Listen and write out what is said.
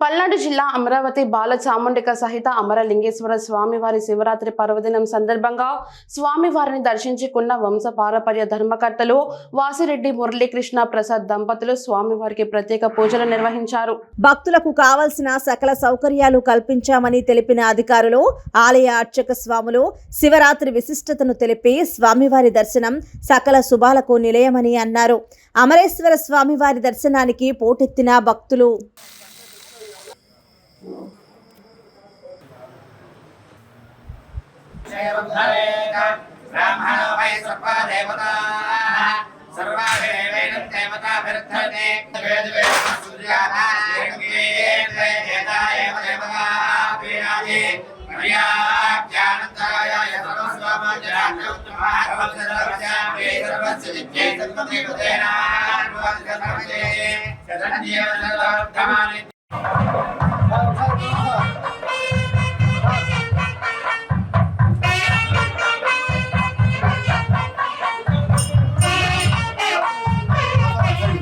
పల్నాడు జిల్లా అమరావతి బాల చాముండిక సహిత అమరలింగేశ్వర స్వామివారి శివరాత్రి పర్వదినం సందర్భంగా స్వామివారిని దర్శించుకున్న వంశ పారపర్య ధర్మకర్తలు వాసిరెడ్డి మురళీకృష్ణ ప్రసాద్ దంపతులు స్వామివారికి ప్రత్యేక పూజలు నిర్వహించారు. భక్తులకు కావలసిన సకల సౌకర్యాలు కల్పించామని తెలిపిన అధికారులు ఆలయ అర్చక స్వాములు శివరాత్రి విశిష్టతను తెలిపి స్వామివారి దర్శనం సకల శుభాలకు నిలయమని అన్నారు. అమరేశ్వర స్వామివారి దర్శనానికి పోటెత్తిన భక్తులు. క్షయముద్ధరేత బ్రాహ్మణ వై సర్వదేవతాః. సర్వాభిరేవేణ దేవతాభిరుద్ధతే వేదవేద సూర్యానాయేతే ఏతాయేవ దేవతాభిరాజే మర్యాప్యానందాయాయ సర్వస్వామజనాత్మహారవసర్వజామే